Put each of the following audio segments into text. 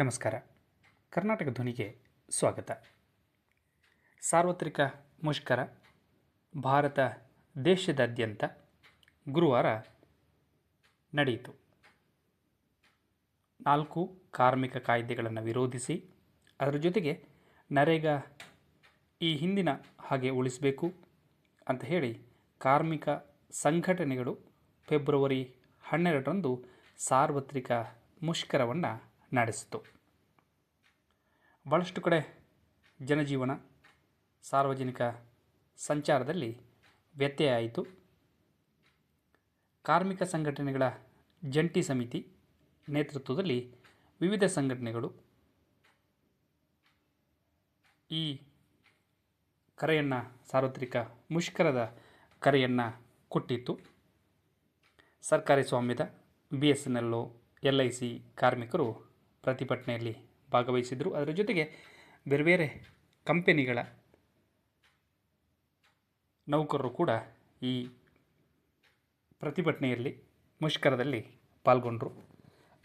ನಮಸ್ಕಾರ. ಕರ್ನಾಟಕ ಧ್ವನಿಗೆ ಸ್ವಾಗತ. ಸಾರ್ವತ್ರಿಕ ಮುಷ್ಕರ ಭಾರತ ದೇಶದಾದ್ಯಂತ ಗುರುವಾರ ನಡೆಯಿತು. ನಾಲ್ಕು ಕಾರ್ಮಿಕ ಕಾಯ್ದೆಗಳನ್ನು ವಿರೋಧಿಸಿ ಅದರ ಜೊತೆಗೆ ನರೇಗಾ ಈ ಹಿಂದಿನ ಹಾಗೆ ಉಳಿಸಬೇಕು ಅಂತ ಹೇಳಿ ಕಾರ್ಮಿಕ ಸಂಘಟನೆಗಳು ಫೆಬ್ರವರಿ ಹನ್ನೆರಡರಂದು ಸಾರ್ವತ್ರಿಕ ಮುಷ್ಕರವನ್ನು ನಡೆಸಿತು. ಭಾಳಷ್ಟು ಕಡೆ ಜನಜೀವನ ಸಾರ್ವಜನಿಕ ಸಂಚಾರದಲ್ಲಿ ವ್ಯತ್ಯಯ ಆಯಿತು. ಕಾರ್ಮಿಕ ಸಂಘಟನೆಗಳ ಜಂಟಿ ಸಮಿತಿ ನೇತೃತ್ವದಲ್ಲಿ ವಿವಿಧ ಸಂಘಟನೆಗಳು ಈ ಕರೆಯನ್ನು, ಸಾರ್ವತ್ರಿಕ ಮುಷ್ಕರದ ಕರೆಯನ್ನು ಕೊಟ್ಟಿತ್ತು. ಸರ್ಕಾರಿ ಸ್ವಾಮ್ಯದ B S N L L I C ಕಾರ್ಮಿಕರು ಪ್ರತಿಭಟನೆಯಲ್ಲಿ ಭಾಗವಹಿಸಿದರು. ಅದರ ಜೊತೆಗೆ ಬೇರೆ ಬೇರೆ ಕಂಪೆನಿಗಳ ನೌಕರರು ಕೂಡ ಈ ಪ್ರತಿಭಟನೆಯಲ್ಲಿ ಮುಷ್ಕರದಲ್ಲಿ ಪಾಲ್ಗೊಂಡರು.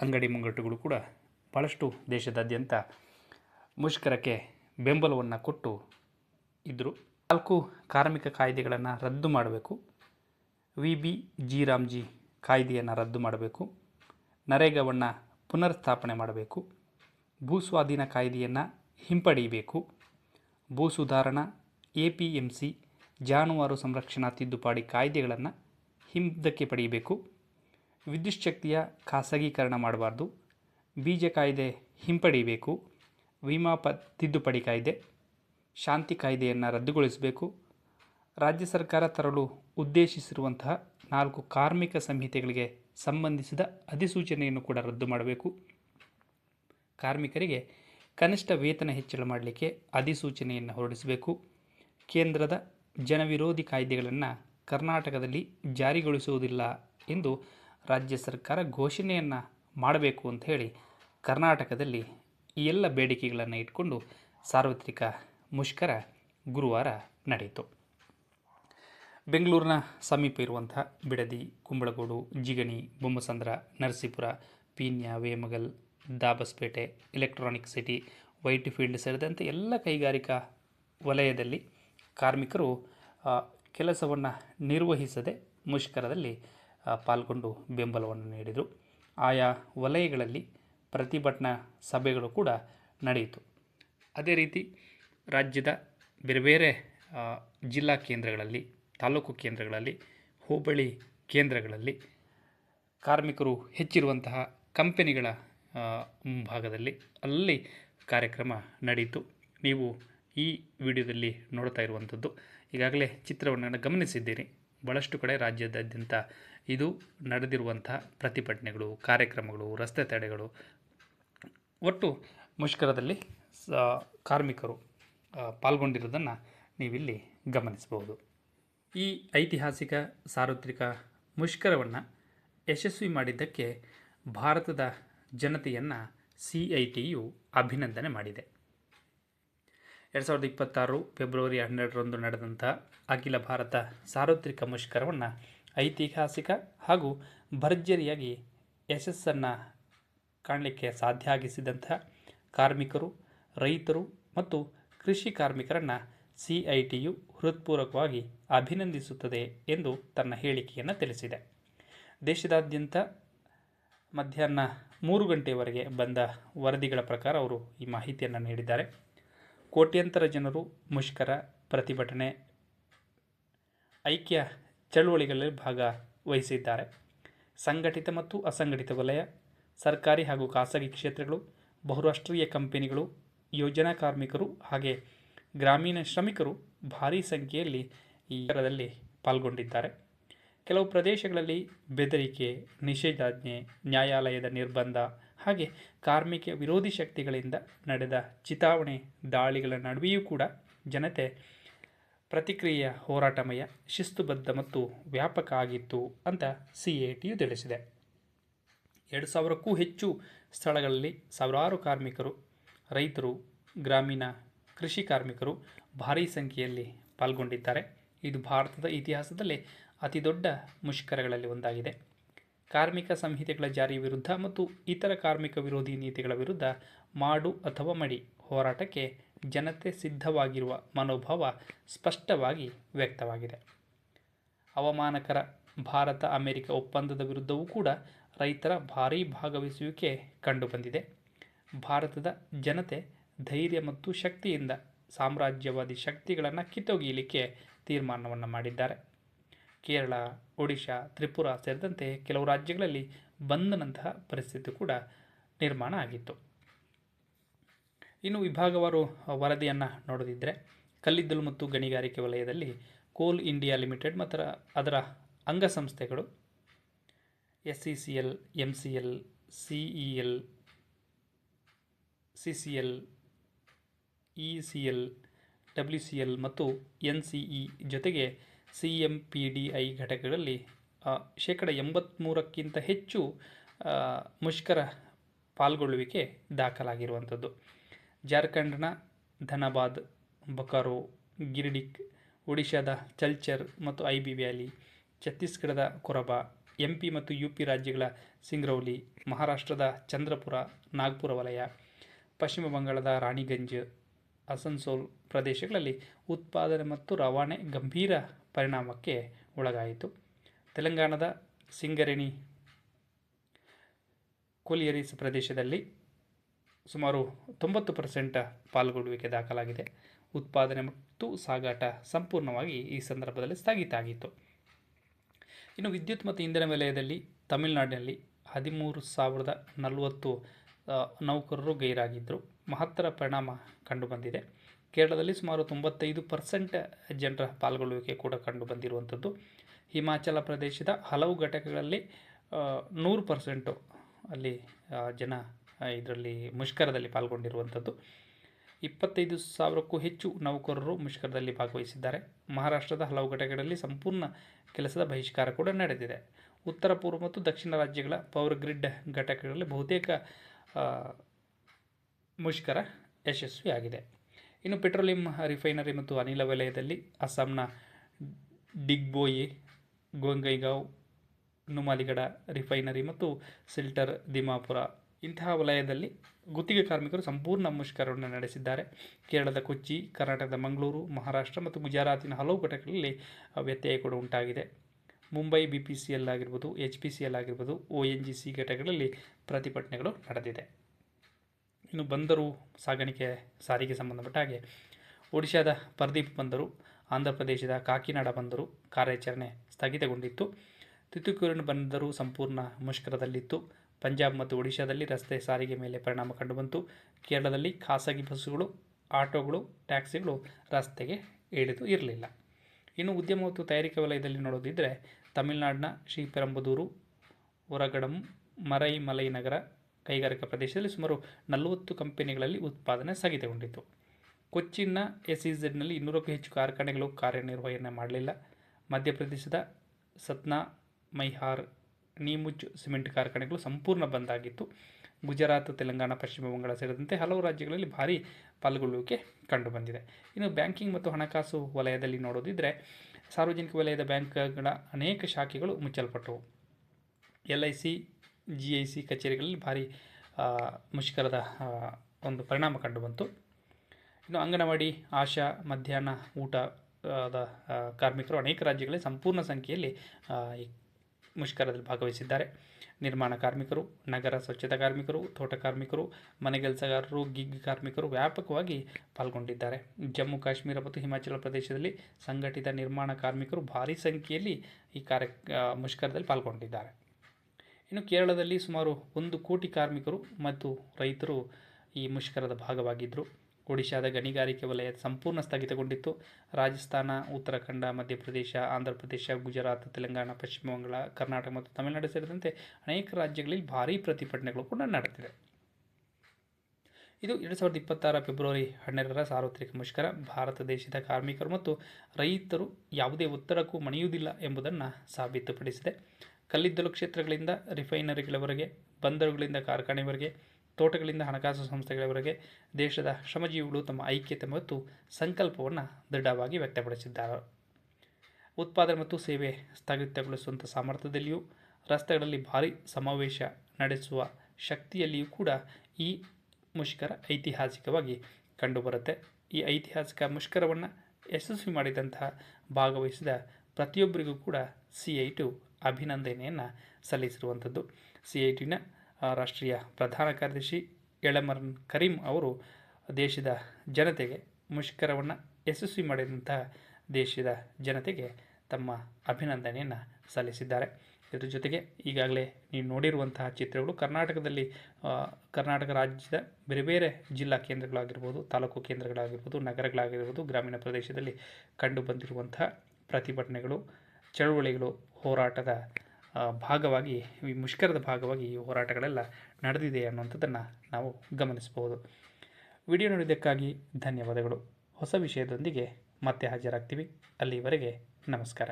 ಅಂಗಡಿ ಮುಂಗಟ್ಟುಗಳು ಕೂಡ ಭಾಳಷ್ಟು ದೇಶದಾದ್ಯಂತ ಮುಷ್ಕರಕ್ಕೆ ಬೆಂಬಲವನ್ನು ಕೊಟ್ಟು ಇದ್ದರು ನಾಲ್ಕು ಕಾರ್ಮಿಕ ಕಾಯ್ದೆಗಳನ್ನು ರದ್ದು ಮಾಡಬೇಕು. ವಿ ಬಿ ಜಿ ರಾಮ್ಜಿ ಕಾಯ್ದೆಯನ್ನು ರದ್ದು ಮಾಡಬೇಕು. ನರೇಗಾವನ್ನು ಪುನರ್ಸ್ಥಾಪನೆ ಮಾಡಬೇಕು. ಭೂ ಸ್ವಾಧೀನ ಕಾಯ್ದೆಯನ್ನು ಹಿಂಪಡೆಯಬೇಕು. ಭೂ ಸುಧಾರಣಾ ಎ ಪಿ ಎಂ ಸಿ, ಜಾನುವಾರು ಸಂರಕ್ಷಣಾ ತಿದ್ದುಪಾಡಿ ಕಾಯ್ದೆಗಳನ್ನು ಹಿಂದಕ್ಕೆ ಪಡೆಯಬೇಕು. ವಿದ್ಯುತ್ ಶಕ್ತಿಯ ಖಾಸಗೀಕರಣ ಮಾಡಬಾರ್ದು. ಬೀಜ ಕಾಯ್ದೆ ಹಿಂಪಡೆಯಬೇಕು. ವಿಮಾ ಪ, ತಿದ್ದುಪಡಿ ಕಾಯ್ದೆ. ಶಾಂತಿ ಕಾಯ್ದೆಯನ್ನು ರದ್ದುಗೊಳಿಸಬೇಕು. ರಾಜ್ಯ ಸರ್ಕಾರ ತರಲು ಉದ್ದೇಶಿಸಿರುವಂತಹ ನಾಲ್ಕು ಕಾರ್ಮಿಕ ಸಂಹಿತೆಗಳಿಗೆ ಸಂಬಂಧಿಸಿದ ಅಧಿಸೂಚನೆಯನ್ನು ಕೂಡ ರದ್ದು ಮಾಡಬೇಕು. ಕಾರ್ಮಿಕರಿಗೆ ಕನಿಷ್ಠ ವೇತನ ಹೆಚ್ಚಳ ಮಾಡಲಿಕ್ಕೆ ಅಧಿಸೂಚನೆಯನ್ನು ಹೊರಡಿಸಬೇಕು. ಕೇಂದ್ರದ ಜನವಿರೋಧಿ ಕಾಯ್ದೆಗಳನ್ನು ಕರ್ನಾಟಕದಲ್ಲಿ ಜಾರಿಗೊಳಿಸುವುದಿಲ್ಲ ಎಂದು ರಾಜ್ಯ ಸರ್ಕಾರ ಘೋಷಣೆಯನ್ನು ಮಾಡಬೇಕು ಅಂತ ಹೇಳಿ ಕರ್ನಾಟಕದಲ್ಲಿ ಈ ಎಲ್ಲ ಬೇಡಿಕೆಗಳನ್ನು ಇಟ್ಕೊಂಡು ಸಾರ್ವತ್ರಿಕ ಮುಷ್ಕರ ಗುರುವಾರ ನಡೆಯಿತು. ಬೆಂಗಳೂರಿನ ಸಮೀಪ ಇರುವಂತಹ Bidadi, Kumbalagodu, Jigani, Bommasandra, Narasipura, Peenya, Vemagal, Dabaspete Electronic City Whitefield ಸೇರಿದಂತೆ ಎಲ್ಲ ಕೈಗಾರಿಕಾ ವಲಯದಲ್ಲಿ ಕಾರ್ಮಿಕರು ಕೆಲಸವನ್ನು ನಿರ್ವಹಿಸದೆ ಮುಷ್ಕರದಲ್ಲಿ ಪಾಲ್ಗೊಂಡು ಬೆಂಬಲವನ್ನು ನೀಡಿದರು. ಆಯಾ ವಲಯಗಳಲ್ಲಿ ಪ್ರತಿಭಟನಾ ಸಭೆಗಳು ಕೂಡ ನಡೆಯಿತು. ಅದೇ ರೀತಿ ರಾಜ್ಯದ ಬೇರೆ ಬೇರೆ ಜಿಲ್ಲಾ ಕೇಂದ್ರಗಳಲ್ಲಿ ತಾಲೂಕು ಕೇಂದ್ರಗಳಲ್ಲಿ, ಹೋಬಳಿ ಕೇಂದ್ರಗಳಲ್ಲಿ ಕಾರ್ಮಿಕರು ಹೆಚ್ಚಿರುವಂತಹ ಕಂಪೆನಿಗಳ ಭಾಗದಲ್ಲಿ ಅಲ್ಲಿ ಕಾರ್ಯಕ್ರಮ ನಡೆಯಿತು. ನೀವು ಈ ವಿಡಿಯೋದಲ್ಲಿ ನೋಡ್ತಾ ಇರುವಂಥದ್ದು, ಈಗಾಗಲೇ ಚಿತ್ರವನ್ನು ಗಮನಿಸಿದ್ದೀರಿ. ಭಾಳಷ್ಟು ಕಡೆ ರಾಜ್ಯದಾದ್ಯಂತ ಇದು ನಡೆದಿರುವಂತಹ ಪ್ರತಿಭಟನೆಗಳು, ಕಾರ್ಯಕ್ರಮಗಳು, ರಸ್ತೆ ತಡೆಗಳು. ಒಟ್ಟು ಮುಷ್ಕರದಲ್ಲಿ ಕಾರ್ಮಿಕರು ಪಾಲ್ಗೊಂಡಿರೋದನ್ನು ನೀವಿಲ್ಲಿ ಗಮನಿಸಬಹುದು. ಈ ಐತಿಹಾಸಿಕ ಸಾರ್ವತ್ರಿಕ ಮುಷ್ಕರವನ್ನು ಯಶಸ್ವಿ ಮಾಡಿದ್ದಕ್ಕೆ ಭಾರತದ ಜನತೆಯನ್ನು ಸಿ ಐ ಟಿಯು ಅಭಿನಂದನೆ ಮಾಡಿದೆ. ಎರಡು ಸಾವಿರದ ಇಪ್ಪತ್ತಾರು ಫೆಬ್ರವರಿ ಹನ್ನೆರಡರಂದು ನಡೆದಂಥ ಅಖಿಲ ಭಾರತ ಸಾರ್ವತ್ರಿಕ ಮುಷ್ಕರವನ್ನು ಐತಿಹಾಸಿಕ ಹಾಗೂ ಭರ್ಜರಿಯಾಗಿ ಯಶಸ್ಸನ್ನು ಕಾಣಲಿಕ್ಕೆ ಸಾಧ್ಯ ಆಗಿಸಿದಂಥ ಕಾರ್ಮಿಕರು, ರೈತರು ಮತ್ತು ಕೃಷಿ ಕಾರ್ಮಿಕರನ್ನು ಸಿ ಐ ಟಿಯು ಹೃತ್ಪೂರ್ವಕವಾಗಿ ಅಭಿನಂದಿಸುತ್ತದೆ ಎಂದು ತನ್ನ ಹೇಳಿಕೆಯನ್ನು ತಿಳಿಸಿದೆ. ದೇಶದಾದ್ಯಂತ ಮಧ್ಯಾಹ್ನ ಮೂರು ಗಂಟೆಯವರೆಗೆ ಬಂದ ವರದಿಗಳ ಪ್ರಕಾರ ಅವರು ಈ ಮಾಹಿತಿಯನ್ನು ನೀಡಿದ್ದಾರೆ. ಕೋಟ್ಯಂತರ ಜನರು ಮುಷ್ಕರ, ಪ್ರತಿಭಟನೆ, ಐಕ್ಯ ಚಳುವಳಿಗಳಲ್ಲಿ ಭಾಗವಹಿಸಿದ್ದಾರೆ. ಸಂಘಟಿತ ಮತ್ತು ಅಸಂಘಟಿತ ವಲಯ, ಸರ್ಕಾರಿ ಹಾಗೂ ಖಾಸಗಿ ಕ್ಷೇತ್ರಗಳು, ಬಹುರಾಷ್ಟ್ರೀಯ ಕಂಪನಿಗಳು, ಯೋಜನಾ ಕಾರ್ಮಿಕರು ಹಾಗೆ ಗ್ರಾಮೀಣ ಶ್ರಮಿಕರು ಭಾರೀ ಸಂಖ್ಯೆಯಲ್ಲಿ ಈ ದರದಲ್ಲಿ ಪಾಲ್ಗೊಂಡಿದ್ದಾರೆ. ಕೆಲವು ಪ್ರದೇಶಗಳಲ್ಲಿ ಬೆದರಿಕೆ, ನಿಷೇಧಾಜ್ಞೆ, ನ್ಯಾಯಾಲಯದ ನಿರ್ಬಂಧ ಹಾಗೆ ಕಾರ್ಮಿಕ ವಿರೋಧಿ ಶಕ್ತಿಗಳಿಂದ ನಡೆದ ಚಿತಾವಣೆ ದಾಳಿಗಳ ನಡುವೆಯೂ ಕೂಡ ಜನತೆ ಪ್ರತಿಕ್ರಿಯೆಯ ಹೋರಾಟಮಯ, ಶಿಸ್ತುಬದ್ಧ ಮತ್ತು ವ್ಯಾಪಕ ಆಗಿತ್ತು ಅಂತ ಸಿ ಎ ಟಿಯು ತಿಳಿಸಿದೆ. ಎರಡು ಸಾವಿರಕ್ಕೂ ಹೆಚ್ಚು ಸ್ಥಳಗಳಲ್ಲಿ ಸಾವಿರಾರು ಕಾರ್ಮಿಕರು, ರೈತರು, ಗ್ರಾಮೀಣ ಕೃಷಿ ಕಾರ್ಮಿಕರು ಭಾರೀ ಸಂಖ್ಯೆಯಲ್ಲಿ ಪಾಲ್ಗೊಂಡಿದ್ದಾರೆ. ಇದು ಭಾರತದ ಇತಿಹಾಸದಲ್ಲಿ ಅತಿದೊಡ್ಡ ಮುಷ್ಕರಗಳಲ್ಲಿ ಒಂದಾಗಿದೆ. ಕಾರ್ಮಿಕ ಸಂಹಿತೆಗಳ ಜಾರಿ ವಿರುದ್ಧ ಮತ್ತು ಇತರ ಕಾರ್ಮಿಕ ವಿರೋಧಿ ನೀತಿಗಳ ವಿರುದ್ಧ ಮಾಡು ಅಥವಾ ಮಡಿ ಹೋರಾಟಕ್ಕೆ ಜನತೆ ಸಿದ್ಧವಾಗಿರುವ ಮನೋಭಾವ ಸ್ಪಷ್ಟವಾಗಿ ವ್ಯಕ್ತವಾಗಿದೆ. ಅವಮಾನಕರ ಭಾರತ ಅಮೆರಿಕ ಒಪ್ಪಂದದ ವಿರುದ್ಧವೂ ಕೂಡ ರೈತರ ಭಾರೀ ಭಾಗವಹಿಸುವಿಕೆ ಕಂಡುಬಂದಿದೆ. ಭಾರತದ ಜನತೆ ಧೈರ್ಯ ಮತ್ತು ಶಕ್ತಿಯಿಂದ ಸಾಮ್ರಾಜ್ಯವಾದಿ ಶಕ್ತಿಗಳನ್ನು ಕಿತ್ತೊಗೆಯಲಿಕ್ಕೆ ತೀರ್ಮಾನವನ್ನು ಮಾಡಿದ್ದಾರೆ. ಕೇರಳ, ಒಡಿಶಾ, ತ್ರಿಪುರ ಸೇರಿದಂತೆ ಕೆಲವು ರಾಜ್ಯಗಳಲ್ಲಿ ಬಂದನಂತಹ ಪರಿಸ್ಥಿತಿ ಕೂಡ ನಿರ್ಮಾಣ ಆಗಿತ್ತು. ಇನ್ನು ವಿಭಾಗವಾರು ವರದಿಯನ್ನು ನೋಡದಿದ್ದರೆ ಕಲ್ಲಿದ್ದಲು ಮತ್ತು ಗಣಿಗಾರಿಕೆ ವಲಯದಲ್ಲಿ ಕೋಲ್ ಇಂಡಿಯಾ ಲಿಮಿಟೆಡ್ ಮತ್ತು ಅದರ ಅಂಗಸಂಸ್ಥೆಗಳು S C C L M C L C E L C C L E C L W C L ಮತ್ತು ಎನ್ ಸಿ ಇ ಜೊತೆಗೆ C M P D I ಘಟಕಗಳಲ್ಲಿ ಶೇಕಡ ಎಂಬತ್ತ್ಮೂರಕ್ಕಿಂತ ಹೆಚ್ಚು ಮುಷ್ಕರ ಪಾಲ್ಗೊಳ್ಳುವಿಕೆ ದಾಖಲಾಗಿರುವಂಥದ್ದು. ಜಾರ್ಖಂಡ್ನ ಧನಬಾದ್, ಬೊಕಾರೋ, ಗಿರಿಡಿಕ್, ಒಡಿಶಾದ ಚಲ್ಚರ್ ಮತ್ತು ಐ ಬಿ ವ್ಯಾಲಿ, ಛತ್ತೀಸ್ಗಢದ ಕೊರಬಾ ಎಂ ಪಿ ಮತ್ತು ಯು ಪಿ ರಾಜ್ಯಗಳ ಸಿಂಗ್ರೌಲಿ, ಮಹಾರಾಷ್ಟ್ರದ ಚಂದ್ರಪುರ, ನಾಗ್ಪುರ ವಲಯ, ಪಶ್ಚಿಮ ಬಂಗಾಳದ ರಾಣಿಗಂಜ್ ಅಸನ್ಸೋಲ್ ಪ್ರದೇಶಗಳಲ್ಲಿ ಉತ್ಪಾದನೆ ಮತ್ತು ರವಾನೆ ಗಂಭೀರ ಪರಿಣಾಮಕ್ಕೆ ಒಳಗಾಯಿತು. ತೆಲಂಗಾಣದ ಸಿಂಗರೇಣಿ ಕೊಲಿಯರಿಸ್ ಪ್ರದೇಶದಲ್ಲಿ ಸುಮಾರು ತೊಂಬತ್ತು ಪರ್ಸೆಂಟ್ ಪಾಲ್ಗೊಳ್ಳುವಿಕೆ ದಾಖಲಾಗಿದೆ. ಉತ್ಪಾದನೆ ಮತ್ತು ಸಾಗಾಟ ಸಂಪೂರ್ಣವಾಗಿ ಈ ಸಂದರ್ಭದಲ್ಲಿ ಸ್ಥಗಿತ ಆಗಿತ್ತು. ಇನ್ನು ವಿದ್ಯುತ್ ಮತ್ತು ಇಂಧನ ವಲಯದಲ್ಲಿ ತಮಿಳುನಾಡಿನಲ್ಲಿ ಹದಿಮೂರು ಸಾವಿರದ ನಲವತ್ತು ನೌಕರರು ಗೈರಾಗಿದ್ದರು ಮಹತ್ತರ ಪರಿಣಾಮ ಕಂಡುಬಂದಿದೆ. ಕೇರಳದಲ್ಲಿ ಸುಮಾರು ತೊಂಬತ್ತೈದು ಪರ್ಸೆಂಟ್ ಜನರ ಪಾಲ್ಗೊಳ್ಳುವಿಕೆ ಕೂಡ ಕಂಡುಬಂದಿರುವಂಥದ್ದು. ಹಿಮಾಚಲ ಪ್ರದೇಶದ ಹಲವು ಘಟಕಗಳಲ್ಲಿ ನೂರು ಪರ್ಸೆಂಟು ಅಲ್ಲಿ ಜನ ಇದರಲ್ಲಿ ಮುಷ್ಕರದಲ್ಲಿ ಪಾಲ್ಗೊಂಡಿರುವಂಥದ್ದು. ಇಪ್ಪತ್ತೈದು ಸಾವಿರಕ್ಕೂ ಹೆಚ್ಚು ನೌಕರರು ಮುಷ್ಕರದಲ್ಲಿ ಭಾಗವಹಿಸಿದ್ದಾರೆ. ಮಹಾರಾಷ್ಟ್ರದ ಹಲವು ಘಟಕಗಳಲ್ಲಿ ಸಂಪೂರ್ಣ ಕೆಲಸದ ಬಹಿಷ್ಕಾರ ಕೂಡ ನಡೆದಿದೆ. ಉತ್ತರ, ಪೂರ್ವ ಮತ್ತು ದಕ್ಷಿಣ ರಾಜ್ಯಗಳ ಪವರ್ ಗ್ರಿಡ್ ಘಟಕಗಳಲ್ಲಿ ಬಹುತೇಕ ಮುಷ್ಕರ ಯಶಸ್ವಿಯಾಗಿದೆ. ಇನ್ನು ಪೆಟ್ರೋಲಿಯಂ ರಿಫೈನರಿ ಮತ್ತು ಅನಿಲ ವಲಯದಲ್ಲಿ ಅಸ್ಸಾಂನ ಡಿಗ್ಬೋಯಿ, ಗೋಂಗೈಗಾಂವ್ ನುಮಾಲಿಗಡ ರಿಫೈನರಿ ಮತ್ತು ಸಿಲ್ಟರ್ ದಿಮಾಪುರ ಇಂತಹ ವಲಯದಲ್ಲಿ ಗುತ್ತಿಗೆ ಕಾರ್ಮಿಕರು ಸಂಪೂರ್ಣ ಮುಷ್ಕರವನ್ನು ನಡೆಸಿದ್ದಾರೆ. ಕೇರಳದ ಕೊಚ್ಚಿ, ಕರ್ನಾಟಕದ ಮಂಗಳೂರು, ಮಹಾರಾಷ್ಟ್ರ ಮತ್ತು ಗುಜರಾತಿನ ಹಲವು ಘಟಕಗಳಲ್ಲಿ ವ್ಯತ್ಯಯ ಕೂಡ ಉಂಟಾಗಿದೆ. Mumbai B P C L ಆಗಿರ್ಬೋದು, ಎಚ್ ಪಿ ಸಿ ಎಲ್ ಆಗಿರ್ಬೋದು, ಒ ಎನ್ ಜಿ ಸಿ ಘಟಕಗಳಲ್ಲಿ ಪ್ರತಿಭಟನೆಗಳು ನಡೆದಿದೆ. ಇನ್ನು ಬಂದರು ಸಾಗಾಣಿಕೆ ಸಾರಿಗೆ ಸಂಬಂಧಪಟ್ಟ ಹಾಗೆ. ಒಡಿಶಾದ ಪರದೀಪ್ ಬಂದರು ಆಂಧ್ರ ಪ್ರದೇಶದ ಕಾಕಿನಾಡ ಬಂದರು, ಕಾರ್ಯಾಚರಣೆ ಸ್ಥಗಿತಗೊಂಡಿತ್ತು. ತಿತುಕೂರಿನ ಬಂದರು ಸಂಪೂರ್ಣ ಮುಷ್ಕರದಲ್ಲಿತ್ತು. ಪಂಜಾಬ್ ಮತ್ತು ಒಡಿಶಾದಲ್ಲಿ ರಸ್ತೆ ಸಾರಿಗೆ ಮೇಲೆ ಪರಿಣಾಮ ಕಂಡುಬಂತು. ಕೇರಳದಲ್ಲಿ ಖಾಸಗಿ ಬಸ್ಸುಗಳು, ಆಟೋಗಳು, ಟ್ಯಾಕ್ಸಿಗಳು ರಸ್ತೆಗೆ ಇಳಿದು ಇರಲಿಲ್ಲ. ಇನ್ನು ಉದ್ಯಮ ಮತ್ತು ತಯಾರಿಕಾ ವಲಯದಲ್ಲಿ ನೋಡೋದಿದ್ದರೆ ತಮಿಳುನಾಡಿನ ಶ್ರೀಪೆರಂಬದೂರು ಹೊರಗಡಂ, ಮರೈ ಮಲೈ ನಗರ ಕೈಗಾರಿಕಾ ಪ್ರದೇಶದಲ್ಲಿ ಸುಮಾರು ನಲವತ್ತು ಕಂಪನಿಗಳಲ್ಲಿ ಉತ್ಪಾದನೆ ಸ್ಥಗಿತಗೊಂಡಿತು ಕೊಚ್ಚಿನ ಎಸ್ ಇ ಝೆಡ್ನಲ್ಲಿ ಇನ್ನೂರಕ್ಕೂ ಹೆಚ್ಚು ಕಾರ್ಖಾನೆಗಳು ಕಾರ್ಯನಿರ್ವಹಣೆ ಮಾಡಲಿಲ್ಲ. ಮಧ್ಯಪ್ರದೇಶದ ಸತ್ನಾ, ಮೈಹಾರ್, ನೀಮುಚ್ ಸಿಮೆಂಟ್ ಕಾರ್ಖಾನೆಗಳು ಸಂಪೂರ್ಣ ಬಂದ್ ಆಗಿತ್ತು. ಗುಜರಾತ್ ತೆಲಂಗಾಣ ಪಶ್ಚಿಮ ಬಂಗಾಳ ಸೇರಿದಂತೆ ಹಲವು ರಾಜ್ಯಗಳಲ್ಲಿ ಭಾರಿ ಪಾಲ್ಗೊಳ್ಳುವಿಕೆ ಕಂಡುಬಂದಿದೆ. ಇನ್ನು ಬ್ಯಾಂಕಿಂಗ್ ಮತ್ತು ಹಣಕಾಸು ವಲಯದಲ್ಲಿ ನೋಡೋದಿದ್ದರೆ ಸಾರ್ವಜನಿಕ ವಲಯದ ಬ್ಯಾಂಕ್ಗಳ ಅನೇಕ ಶಾಖೆಗಳು ಮುಚ್ಚಲ್ಪಟ್ಟವು. L I C G I C ಕಚೇರಿಗಳಲ್ಲಿ ಭಾರಿ ಮುಷ್ಕರದ ಒಂದು ಪರಿಣಾಮ ಕಂಡುಬಂತು. ಇನ್ನು ಅಂಗನವಾಡಿ ಆಶಾ ಮಧ್ಯಾಹ್ನ ಊಟ ಆ, ದ ಆ, ಕಾರ್ಮಿಕರು ಅನೇಕ ರಾಜ್ಯಗಳಲ್ಲಿ ಸಂಪೂರ್ಣ ಸಂಖ್ಯೆಯಲ್ಲಿ ಮುಷ್ಕರದಲ್ಲಿ ಭಾಗವಹಿಸಿದ್ದಾರೆ. ನಿರ್ಮಾಣ ಕಾರ್ಮಿಕರು, ನಗರ ಸ್ವಚ್ಛತಾ ಕಾರ್ಮಿಕರು, ತೋಟ ಕಾರ್ಮಿಕರು ಮನೆಗೆಲಸಗಾರರು ಗಿಗ್ ಕಾರ್ಮಿಕರು ವ್ಯಾಪಕವಾಗಿ ಪಾಲ್ಗೊಂಡಿದ್ದಾರೆ. ಜಮ್ಮು, ಕಾಶ್ಮೀರ ಮತ್ತು ಹಿಮಾಚಲ ಪ್ರದೇಶದಲ್ಲಿ ಸಂಘಟಿತ ನಿರ್ಮಾಣ ಕಾರ್ಮಿಕರು ಭಾರೀ ಸಂಖ್ಯೆಯಲ್ಲಿ ಈ ಕಾರ್ಯ ಮುಷ್ಕರದಲ್ಲಿ ಪಾಲ್ಗೊಂಡಿದ್ದಾರೆ. ಇನ್ನು ಕೇರಳದಲ್ಲಿ ಸುಮಾರು ಒಂದು ಕೋಟಿ ಕಾರ್ಮಿಕರು ಮತ್ತು ರೈತರು ಈ ಮುಷ್ಕರದ ಭಾಗವಾಗಿದ್ದರು ಒಡಿಶಾದ ಗಣಿಗಾರಿಕೆ ವಲಯ ಸಂಪೂರ್ಣ ಸ್ಥಗಿತಗೊಂಡಿತ್ತು. ರಾಜಸ್ಥಾನ, ಉತ್ತರಾಖಂಡ, ಮಧ್ಯಪ್ರದೇಶ, ಆಂಧ್ರಪ್ರದೇಶ, ಗುಜರಾತ್, ತೆಲಂಗಾಣ, ಪಶ್ಚಿಮ ಬಂಗಾಳ, ಕರ್ನಾಟಕ ಮತ್ತು ತಮಿಳುನಾಡು ಸೇರಿದಂತೆ ಅನೇಕ ರಾಜ್ಯಗಳಲ್ಲಿ ಭಾರೀ ಪ್ರತಿಭಟನೆಗಳು ಕೂಡ ನಡೆದಿದೆ ಇದು ಎರಡು ಸಾವಿರದ ಇಪ್ಪತ್ತಾರ ಫೆಬ್ರವರಿ ಹನ್ನೆರಡರ ಸಾರ್ವತ್ರಿಕ ಮುಷ್ಕರ. ಭಾರತ ದೇಶದ ಕಾರ್ಮಿಕರು ಮತ್ತು ರೈತರು ಯಾವುದೇ ಒತ್ತಡಕ್ಕೂ ಮಣಿಯುವುದಿಲ್ಲ ಎಂಬುದನ್ನು ಸಾಬೀತುಪಡಿಸಿದೆ. ಕಲ್ಲಿದ್ದಲು ಕ್ಷೇತ್ರಗಳಿಂದ ರಿಫೈನರಿಗಳವರೆಗೆ, ಬಂದರುಗಳಿಂದ ಕಾರ್ಖಾನೆವರೆಗೆ ತೋಟಗಳಿಂದ ಹಣಕಾಸು ಸಂಸ್ಥೆಗಳವರೆಗೆ ದೇಶದ ಶ್ರಮಜೀವಿಗಳು ತಮ್ಮ ಐಕ್ಯತೆ ಮತ್ತು ಸಂಕಲ್ಪವನ್ನು ದೃಢವಾಗಿ ವ್ಯಕ್ತಪಡಿಸಿದ್ದಾರೆ. ಉತ್ಪಾದನೆ ಮತ್ತು ಸೇವೆ ಸ್ಥಗಿತಗೊಳಿಸುವಂಥ ಸಾಮರ್ಥ್ಯದಲ್ಲಿಯೂ ರಸ್ತೆಗಳಲ್ಲಿ ಭಾರಿ ಸಮಾವೇಶ ನಡೆಸುವ ಶಕ್ತಿಯಲ್ಲಿಯೂ ಕೂಡ ಈ ಮುಷ್ಕರ ಐತಿಹಾಸಿಕವಾಗಿ ಕಂಡುಬರುತ್ತೆ. ಈ ಐತಿಹಾಸಿಕ ಮುಷ್ಕರವನ್ನು ಯಶಸ್ವಿ ಮಾಡಿದಂತಹ ಭಾಗವಹಿಸಿದ ಪ್ರತಿಯೊಬ್ಬರಿಗೂ ಕೂಡ ಸಿ ಐ ಟು ಅಭಿನಂದನೆಯನ್ನು ಸಲ್ಲಿಸಿರುವಂಥದ್ದು. ಸಿ ಐ ಟಿನ ರಾಷ್ಟ್ರೀಯ ಪ್ರಧಾನ ಕಾರ್ಯದರ್ಶಿ ಎಳಮರನ್ ಕರೀಂ ಅವರು ದೇಶದ ಜನತೆಗೆ ಮುಷ್ಕರವನ್ನು ಯಶಸ್ವಿ ಮಾಡಿದಂತಹ ದೇಶದ ಜನತೆಗೆ ತಮ್ಮ ಅಭಿನಂದನೆಯನ್ನು ಸಲ್ಲಿಸಿದ್ದಾರೆ. ಇದರ ಜೊತೆಗೆ ಈಗಾಗಲೇ ನೀವು ನೋಡಿರುವಂತಹ ಚಿತ್ರಗಳು ಕರ್ನಾಟಕದಲ್ಲಿ ಕರ್ನಾಟಕ ರಾಜ್ಯದ ಬೇರೆ ಬೇರೆ ಜಿಲ್ಲಾ ಕೇಂದ್ರಗಳಾಗಿರ್ಬೋದು, ತಾಲೂಕು ಕೇಂದ್ರಗಳಾಗಿರ್ಬೋದು, ನಗರಗಳಾಗಿರ್ಬೋದು, ಗ್ರಾಮೀಣ ಪ್ರದೇಶದಲ್ಲಿ ಕಂಡು ಬಂದಿರುವಂತಹ ಪ್ರತಿಭಟನೆಗಳು, ಚಳುವಳಿಗಳು, ಹೋರಾಟದ ಭಾಗವಾಗಿ, ಈ ಮುಷ್ಕರದ ಭಾಗವಾಗಿ ಈ ಹೋರಾಟಗಳೆಲ್ಲ ನಡೆದಿದೆ ಅನ್ನುವಂಥದ್ದನ್ನು ನಾವು ಗಮನಿಸಬಹುದು. ವಿಡಿಯೋ ನೋಡಿದ್ದಕ್ಕಾಗಿ ಧನ್ಯವಾದಗಳು. ಹೊಸ ವಿಷಯದೊಂದಿಗೆ ಮತ್ತೆ ಹಾಜರಾಗ್ತೀವಿ. ಅಲ್ಲಿವರೆಗೆ ನಮಸ್ಕಾರ.